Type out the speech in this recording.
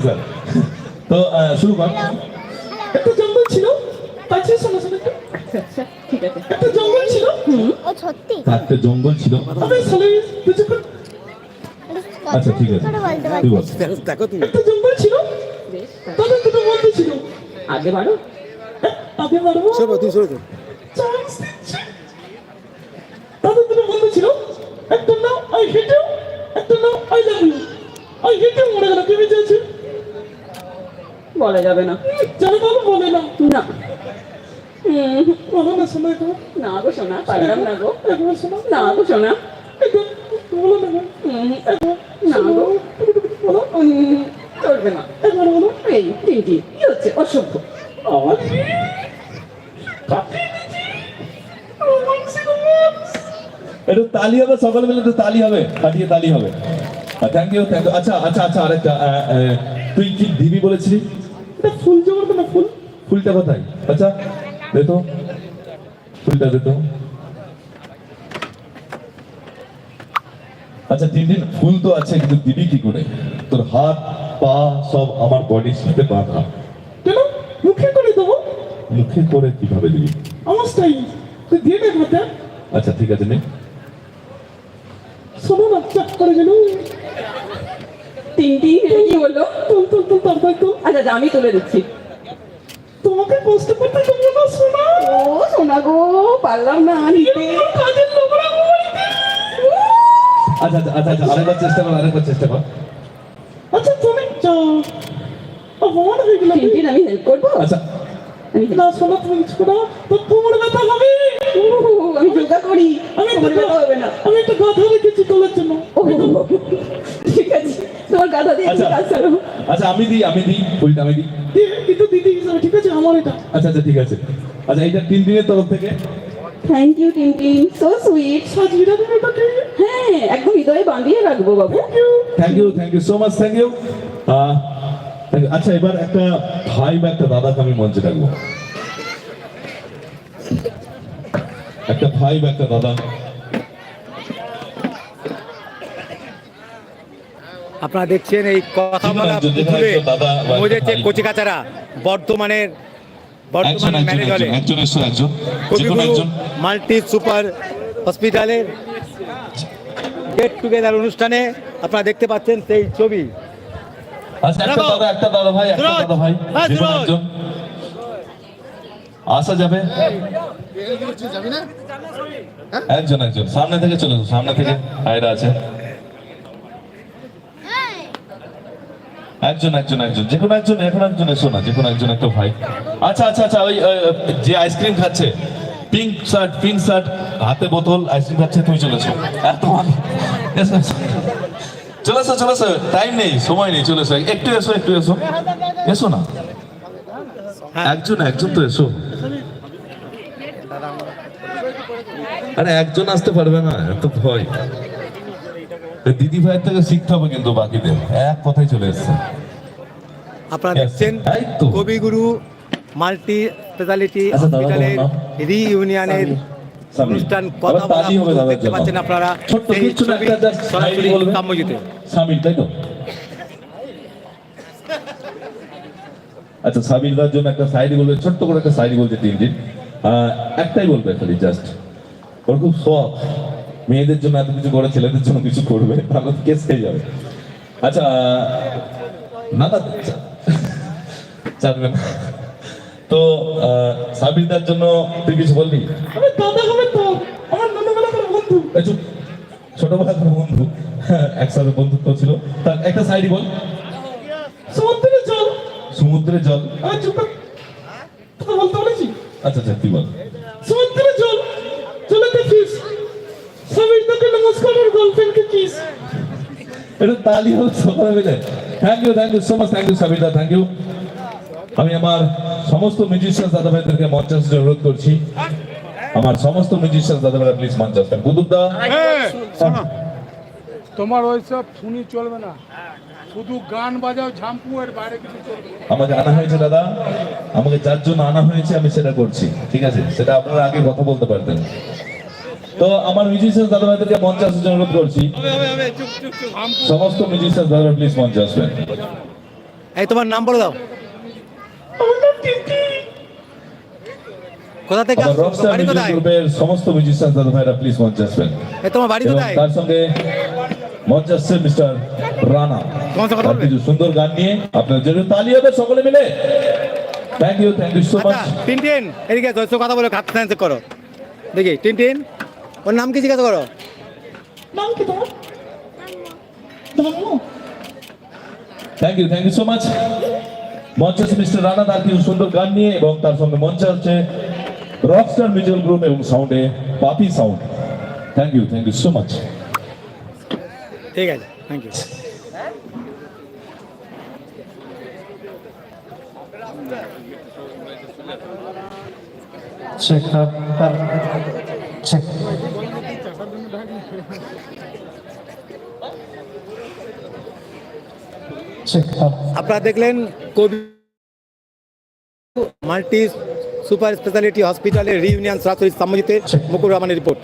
তো শুরু কর একটা জঙ্গল ছিল কাছে শোনো শোনো একটু। আচ্ছা ঠিক আছে একটা জঙ্গল ছিল ও সত্যি একটা জঙ্গল ছিল আবে সালে কিছুক্ষণ আচ্ছা ঠিক আছে তুই বল দেখো তুমি একটা জঙ্গল ছিল তাদের দুটো বন্ধু ছিল আগে বাড়ো আগে মারবো সরো তুমি সরো দিচ্ছি তাদের দুটো বন্ধু ছিল একটা নাম আই হেট ইউ একটা নাম I love you I hate you মরে গেল কে বেঁচে আছে বলা যাবে না। জানো বাবু বলে না। না। হুম, বলো না শোনা একবার। না গো পারলাম না গো। একবার শোনা। না গো সোনা বলো না গো। না গো। বলো। চলবে না। একবার বলো। এই তিনটি কি হচ্ছে অসভ্য। আমার একটু তালি হবে সকালে মিলে একটু তালি হবে ফাটিয়ে তালি হবে। থ্যাংক ইউ থ্যাংক ইউ আচ্ছা আচ্ছা আচ্ছা আরেকটা তুই কি দিবি বলেছিলি? এটা ফুল জমা তো ফুল? ফুলটা কোথায়? আচ্ছা দে তো। ফুলটা দে তো। আচ্ছা তিন দিন ফুল তো আছে কিন্তু দিবি কি করে? তোর হাত পা সব আমার বডির সাথে বাঁধা। কেন? মুখে করে দেবো? মুখে করে কীভাবে দিবি? আমার স্টাইল তুই দিয়ে হাতে আচ্ছা ঠিক আছে নে। শোনো না চাপ করে গেল তিনটি কি হলো। তুল তুল তুল তারপর তো আচ্ছা আচ্ছা, আমি তুলে দিচ্ছি। তোমাকে কষ্ট করতে দেবো না শোনা। ও সোনা গো পারলাম না নিতে কাজের লোকরা আচ্ছা আচ্ছা আচ্ছা আচ্ছা আরেকবার চেষ্টা কর আরেকবার চেষ্টা কর। আচ্ছা তুমি যাও। অপমান হয়ে গেল। তিনটির আমি হেল্প করব? আচ্ছা। আমি না শোনা তুমি কিছু তো তোমার ব্যথা হবে। আমি যোগা করি। আমি তোমার একটা ব্যথা হবে না। আমি একটা কথা রেখেছি তোলার জন্য ও ঠিক আছে তোমার গাধা দিয়ে আচ্ছা আচ্ছা আমি দিই আমি দিই ফুলটা আমি দিই। কিন্তু দিদি হিসাবে ঠিক আছে আমার এটা। আচ্ছা আচ্ছা ঠিক আছে। আচ্ছা এইটা তিন দিনের তরফ থেকে। Thank you Tintin so sweet সাজিয়ে রাখবে এটাকে হ্যাঁ একদম হৃদয়ে বাঁধিয়ে রাখব বাবু। Thank you thank you so much thank you আচ্ছা এবার একটা ভাই বা একটা দাদাকে আমি মঞ্চে ডাকবো। একটা ভাই বা একটা দাদা। আপনারা দেখছেন এই কথা বলা একজন- যেখানে পুতুলে মজেছে কচিকাচারা ম্যানেজ হলে যে কোনো কবিগুরু মাল্টি সুপার হসপিটালের গেট টুগেদার অনুষ্ঠানে আপনারা দেখতে পাচ্ছেন সেই ছবি। আচ্ছা হ্যাঁ, আসা যাবে। একজন একজন। সামনে থেকে চলে সামনে থেকে। আয়রা আছে। একজন একজন একজন। যে কোনো একজন, এখন একজন এসো না যে কোনো একজন একটা ভাই। আচ্ছা আচ্ছা আচ্ছা ওই যে আইসক্রিম খাচ্ছে পিঙ্ক শার্ট পিঙ্ক শার্ট হাতে বোতল আইসক্রিম খাচ্ছে, তুমি চলে এসো এত। চলে এসো টাইম নেই, সময় নেই চলে এসো একটু এসো একটু এসো। এসো না। একজন একজন তো এসো। আরে একজন আসতে পারবে না, এত ভয়। দিদি ভাইয়ের থেকে শিখতে হবে কিন্তু বাকিদের। এক কথাই চলে এসছে। আপনারা দেখছেন। কবিগুরু মাল্টি স্পেশালিটি আচ্ছা, হসপিটালের? রিইউনিয়নের অনুষ্ঠান কথা বলা দেখতে। পাচ্ছেন আপনারা। সেই ছবি সরাসরি কাম্যজিতে সামির তাই তো? আচ্ছা সাবিরদার জন্য একটা সাইড বলবে ছোট্ট করে একটা সাইড বলছে তিন দিন আহ, একটাই বলবে খালি জাস্ট ওর খুব শখ। মেয়েদের জন্য এত কিছু করে ছেলেদের জন্য কিছু করবে তাহলে কেস খেয়ে যাবে। আচ্ছা না না চাপবে না। তো সাবিরদার জন্য তুই কিছু বলবি? আমি দাদা হবে তো আমার ছোটবেলাকার বন্ধু। এই ছোটবেলা বন্ধু। একসাথে বন্ধুত্ব ছিল। তার একটা সাইড বল। সমুদ্রে জল। সমুদ্রের জল। বলতে বলেছি। আচ্ছা আচ্ছা তুই বল সমুদ্রে জল জলেতে ফিস স্বামীর তোকে নমস্কার আর গার্লফ্রেন্ডকে কিস একটু তালি হোক সকালে মিলে thank you thank you so much thank you Sabita thank you আমি আমার সমস্ত মিউজিশিয়ান দাদা ভাইদেরকে মঞ্চে আসতে অনুরোধ করছি। আমার সমস্ত মিউজিশিয়ান দাদা ভাই প্লিজ মঞ্চে আসবেন কুতুবদা তোমার ওইসব শুনি চলবে না। শুধু গান বাজাও ঝাম্পু এর বাইরে কিছু চলবে আমাকে আনা হয়েছে দাদা। আমাকে যার জন্য আনা হয়েছে আমি সেটা করছি। ঠিক আছে? সেটা আপনারা আগে কথা বলতে পারতেন। তো আমার মিউজিশিয়ান দাদা ভাইদেরকে মঞ্চে আসার জন্য অনুরোধ করছি। সমস্ত মিউজিশিয়ান দাদা প্লিজ মঞ্চে আসবেন। এই তোমার নাম বলে দাও। কোথা থেকে? রকস্টার মিউজিক গ্রুপের সমস্ত মিউজিশিয়ান দাদা ভাইরা প্লিজ মঞ্চে আসবেন। এই তোমার বাড়ি কোথায়? তার সঙ্গে মঞ্চে আসছে মিস্টার রানা? কিছু সুন্দর গান নিয়ে আপনার জন্য তালি হবে সকলে মিলে। Thank you thank you so much Tintin এদিকে কথা বলে খাত করো। দেখি টিনটিন। ওর নাম কি জিজ্ঞাসা করো? নাম কি তোমার? Thank you thank you so much মঞ্চে আছে মিস্টার রানা তার কিছু সুন্দর গান নিয়ে এবং তার সঙ্গে মঞ্চে আছে রকস্টার মিউজিক্যাল গ্রুপ এবং সাউন্ডে Papi sound thank you thank you so much ঠিক আছে থ্যাংক ইউ Check up. আপনারা দেখলেন কবি মাল্টি সুপার স্পেশালিটি হসপিটালের রিউনিয়ন সরাসরি সম্মতিতে মুকুর রহমানের রিপোর্ট